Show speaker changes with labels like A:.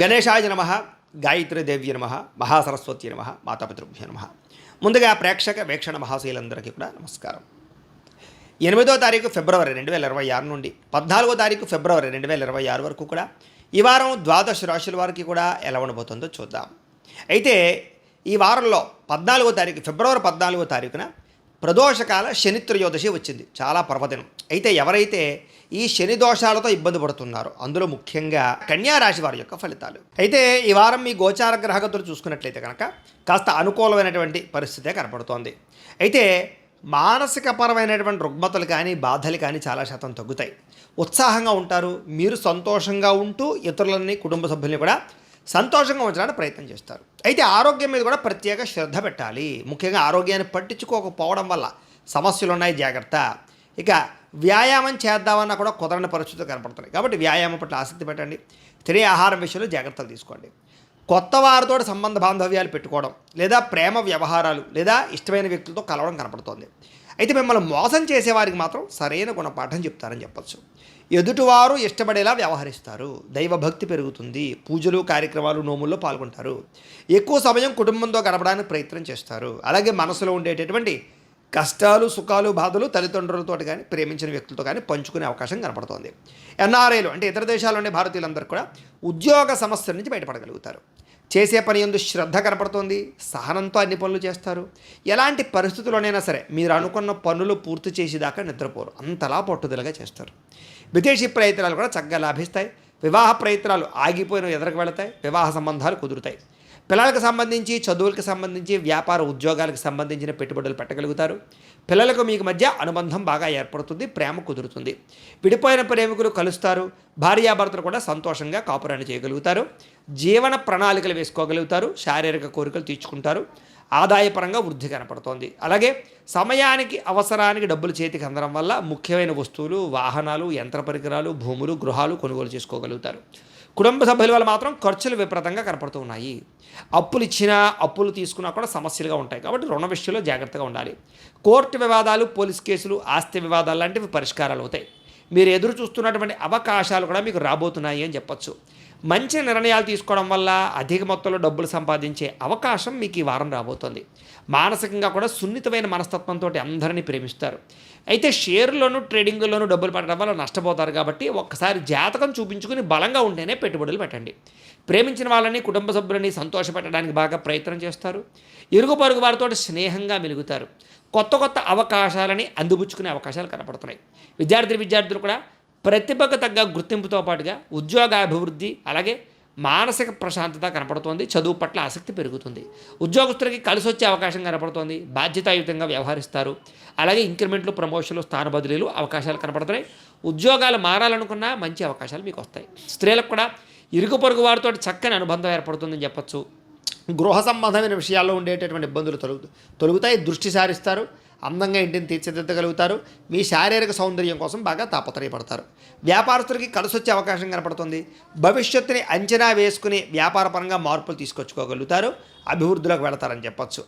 A: గణేశాయ నమ గాయత్రీదేవ్య నమ మహాసరస్వతి నమ మాతాపితృభ్య నమ. ముందుగా ప్రేక్షక వీక్షణ మహాశీలందరికీ కూడా నమస్కారం. ఎనిమిదో తారీఖు ఫిబ్రవరి రెండు వేల ఇరవై ఆరు నుండి పద్నాలుగో తారీఖు ఫిబ్రవరి రెండు వేల ఇరవై ఆరు వరకు కూడా ఈ వారం ద్వాదశ రాశుల వారికి కూడా ఎలా ఉండబోతుందో చూద్దాం. అయితే ఈ వారంలో పద్నాలుగో తారీఖు ఫిబ్రవరి పద్నాలుగో తారీఖున ప్రదోషకాల శని త్రయోదశి వచ్చింది. చాలా పర్వదినం. అయితే ఎవరైతే ఈ శని దోషాలతో ఇబ్బంది పడుతున్నారో అందులో ముఖ్యంగా కన్యారాశి వారి యొక్క ఫలితాలు. అయితే ఈ వారం మీ గోచార గ్రహగతులు చూసుకున్నట్లయితే కనుక కాస్త అనుకూలమైనటువంటి పరిస్థితే కనపడుతోంది. అయితే మానసికపరమైనటువంటి రుగ్మతలు కానీ బాధలు కానీ చాలా శాతం తగ్గుతాయి. ఉత్సాహంగా ఉంటారు మీరు సంతోషంగా ఉంటూ ఇతరులని కుటుంబ సభ్యుల్ని కూడా సంతోషంగా ఉంచడానికి ప్రయత్నం చేస్తారు. అయితే ఆరోగ్యం మీద కూడా ప్రత్యేక శ్రద్ధ పెట్టాలి. ముఖ్యంగా ఆరోగ్యాన్ని పట్టించుకోకపోవడం వల్ల సమస్యలు ఉన్నాయి జాగ్రత్త. ఇక వ్యాయామం చేద్దామన్నా కూడా కుదరని పరిస్థితులు కనపడుతున్నాయి. కాబట్టి వ్యాయామం పట్ల ఆసక్తి పెట్టండి. తినే ఆహారం విషయంలో జాగ్రత్తలు తీసుకోండి. కొత్త వారితో సంబంధ బాంధవ్యాలు పెట్టుకోవడం లేదా ప్రేమ వ్యవహారాలు లేదా ఇష్టమైన వ్యక్తులతో కలవడం కనపడుతోంది. అయితే మిమ్మల్ని మోసం చేసేవారికి మాత్రం సరైన గుణపాఠం చెప్తారని చెప్పొచ్చు. ఎదుటివారు ఇష్టపడేలా వ్యవహరిస్తారు. దైవభక్తి పెరుగుతుంది. పూజలు కార్యక్రమాలు నోముల్లో పాల్గొంటారు. ఎక్కువ సమయం కుటుంబంతో గడపడానికి ప్రయత్నం చేస్తారు. అలాగే మనసులో ఉండేటటువంటి కష్టాలు సుఖాలు బాధలు తల్లిదండ్రులతో కానీ ప్రేమించిన వ్యక్తులతో కానీ పంచుకునే అవకాశం కనపడుతోంది. ఎన్ఆర్ఐలు అంటే ఇతర దేశాల్లోని భారతీయులందరూ కూడా ఉద్యోగ సమస్యల నుంచి బయటపడగలుగుతారు. చేసే పని ఎందు శ్రద్ధ కనపడుతోంది. సహనంతో అన్ని పనులు చేస్తారు. ఎలాంటి పరిస్థితుల్లోనైనా సరే మీరు అనుకున్న పనులు పూర్తి చేసేదాకా నిద్రపోరు. అంతలా పట్టుదలగా చేస్తారు. విదేశీ ప్రయత్నాలు కూడా చక్కగా లాభిస్తాయి. వివాహ ప్రయత్నాలు ఆగిపోయిన ఎదురుకు వెళతాయి. వివాహ సంబంధాలు కుదురుతాయి. పిల్లలకు సంబంధించి చదువులకు సంబంధించి వ్యాపార ఉద్యోగాలకు సంబంధించిన పెట్టుబడులు పెట్టగలుగుతారు. పిల్లలకు మీకు మధ్య అనుబంధం బాగా ఏర్పడుతుంది ప్రేమ కుదురుతుంది. విడిపోయిన ప్రేమికులు కలుస్తారు భార్యాభర్తలు కూడా సంతోషంగా కాపురాన్ని చేయగలుగుతారు. జీవన ప్రణాళికలు వేసుకోగలుగుతారు శారీరక కోరికలు తీర్చుకుంటారు. ఆదాయపరంగా వృద్ధి కనపడుతోంది. అలాగే సమయానికి అవసరానికి డబ్బులు చేతికి అందడం వల్ల ముఖ్యమైన వస్తువులు వాహనాలు యంత్ర పరికరాలు భూములు గృహాలు కొనుగోలు చేసుకోగలుగుతారు. కుటుంబ సభ్యుల వల్ల మాత్రం ఖర్చులు విపరీతంగా కనపడుతూ ఉన్నాయి. అప్పులు ఇచ్చినా అప్పులు తీసుకున్నా కూడా సమస్యలుగా ఉంటాయి. కాబట్టి రుణ విషయంలో జాగ్రత్తగా ఉండాలి. కోర్టు వివాదాలు పోలీస్ కేసులు ఆస్తి వివాదాలు లాంటివి పరిష్కారాలు అవుతాయి. మీరు ఎదురు చూస్తున్నటువంటి అవకాశాలు కూడా మీకు రాబోతున్నాయి అని చెప్పొచ్చు. మంచి నిర్ణయాలు తీసుకోవడం వల్ల అధిక మొత్తంలో డబ్బులు సంపాదించే అవకాశం మీకు ఈ వారం రాబోతుంది. మానసికంగా కూడా సున్నితమైన మనస్తత్వంతో అందరినీ ప్రేమిస్తారు. అయితే షేర్లోను ట్రేడింగ్లోనూ డబ్బులు పెట్టడం వల్ల నష్టపోతారు కాబట్టి ఒక్కసారి జాతకం చూపించుకుని బలంగా ఉంటేనే పెట్టుబడులు పెట్టండి. ప్రేమించిన వాళ్ళని కుటుంబ సభ్యులని సంతోషపెట్టడానికి బాగా ప్రయత్నం చేస్తారు. ఇరుగు పొరుగు వారితో స్నేహంగా మెలుగుతారు. కొత్త కొత్త అవకాశాలని అందిపుచ్చుకునే అవకాశాలు కనపడుతున్నాయి. విద్యార్థి విద్యార్థులు కూడా ప్రతిభకు తగ్గ గుర్తింపుతో పాటుగా ఉద్యోగ అభివృద్ధి అలాగే మానసిక ప్రశాంతత కనపడుతోంది. చదువు పట్ల ఆసక్తి పెరుగుతుంది. ఉద్యోగస్తులకి కలిసి వచ్చే అవకాశం కనపడుతోంది. బాధ్యతాయుతంగా వ్యవహరిస్తారు. అలాగే ఇంక్రిమెంట్లు ప్రమోషన్లు స్థాన బదిలీలు అవకాశాలు కనపడుతున్నాయి. ఉద్యోగాలు మారాలనుకున్నా మంచి అవకాశాలు మీకు వస్తాయి. స్త్రీలకు కూడా ఇరుగు పొరుగు వారితో చక్కని అనుబంధం ఏర్పడుతుందని చెప్పొచ్చు. గృహ సంబంధమైన విషయాల్లో ఉండేటటువంటి ఇబ్బందులు తొలుగు తొలుగుతాయి. దృష్టి సారిస్తారు. అందంగా ఇంటిని తీర్చిదిద్దగలుగుతారు. మీ శారీరక సౌందర్యం కోసం బాగా తాపత్రయపడతారు. వ్యాపారస్తులకి కలిసొచ్చే అవకాశం కనపడుతుంది. భవిష్యత్తుని అంచనా వేసుకుని వ్యాపారపరంగా మార్పులు తీసుకొచ్చుకోగలుగుతారు. అభివృద్ధిలోకి వెళతారని చెప్పొచ్చు.